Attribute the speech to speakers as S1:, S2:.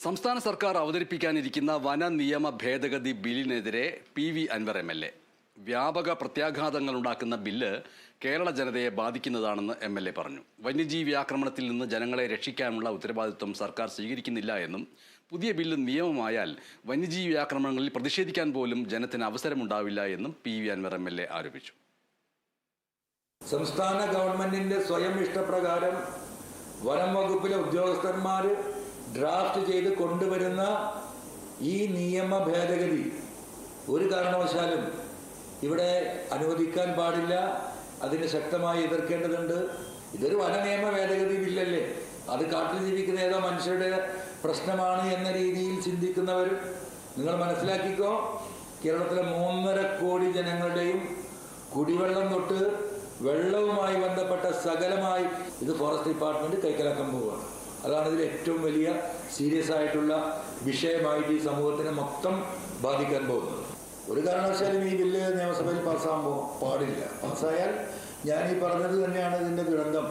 S1: സംസ്ഥാന സർക്കാർ അവതരിപ്പിക്കാനിരിക്കുന്ന വന നിയമ ഭേദഗതി ബില്ലിനെതിരെ P V Anvar M L A. വ്യാപക പ്രത്യാഘാതങ്ങൾ ഉണ്ടാക്കുന്ന ബില്ല് കേരള ജനതയെ ബാധിക്കുന്നതാണെന്ന് എം എൽ എ പറഞ്ഞു. വന്യജീവി ആക്രമണത്തിൽ നിന്ന് ജനങ്ങളെ രക്ഷിക്കാനുള്ള ഉത്തരവാദിത്വം സർക്കാർ സ്വീകരിക്കുന്നില്ല എന്നും പുതിയ ബില്ല് നിയമമായാൽ വന്യജീവി ആക്രമണങ്ങളിൽ പ്രതിഷേധിക്കാൻ പോലും ജനത്തിന് അവസരമുണ്ടാവില്ല എന്നും P V Anvar M L A ആരോപിച്ചു.
S2: സംസ്ഥാന ഗവൺമെന്റിന്റെ സ്വയം ഇഷ്ടപ്രകാരം വനം വകുപ്പിലെ ഉദ്യോഗസ്ഥന്മാർ ഡ്രാഫ്റ്റ് ചെയ്ത് കൊണ്ടുവരുന്ന ഈ നിയമ ഭേദഗതി ഒരു കാരണവശാലും ഇവിടെ അനുവദിക്കാൻ പാടില്ല. അതിന് ശക്തമായി എതിർക്കേണ്ടതുണ്ട്. ഇതൊരു വന നിയമ ഭേദഗതി ബില്ലല്ലേ അത് കാട്ടിൽ ജീവിക്കുന്ന ഏതോ മനുഷ്യരുടെ പ്രശ്നമാണ് എന്ന രീതിയിൽ ചിന്തിക്കുന്നവരും നിങ്ങൾ മനസ്സിലാക്കിക്കോ കേരളത്തിലെ മൂന്നര കോടി ജനങ്ങളുടെയും കുടിവെള്ളം തൊട്ട് വെള്ളവുമായി ബന്ധപ്പെട്ട സകലമായി ഇത് ഫോറസ്റ്റ് ഡിപ്പാർട്ട്മെന്റ് കൈക്കലാക്കാൻ പോവുകയാണ്. അതാണ് ഇതിൽ ഏറ്റവും വലിയ സീരിയസ് ആയിട്ടുള്ള വിഷയമായിട്ട് ഈ സമൂഹത്തിനെ മൊത്തം ബാധിക്കാൻ പോകുന്നത്. ഒരു കാരണവശാലും ഈ ബില്ല് നിയമസഭയിൽ പാസ്സാകുമ്പോൾ പാടില്ല. പാസ്സായാൽ ഞാൻ ഈ പറഞ്ഞത് തന്നെയാണ് ഇതിന്റെ ദുരന്തം.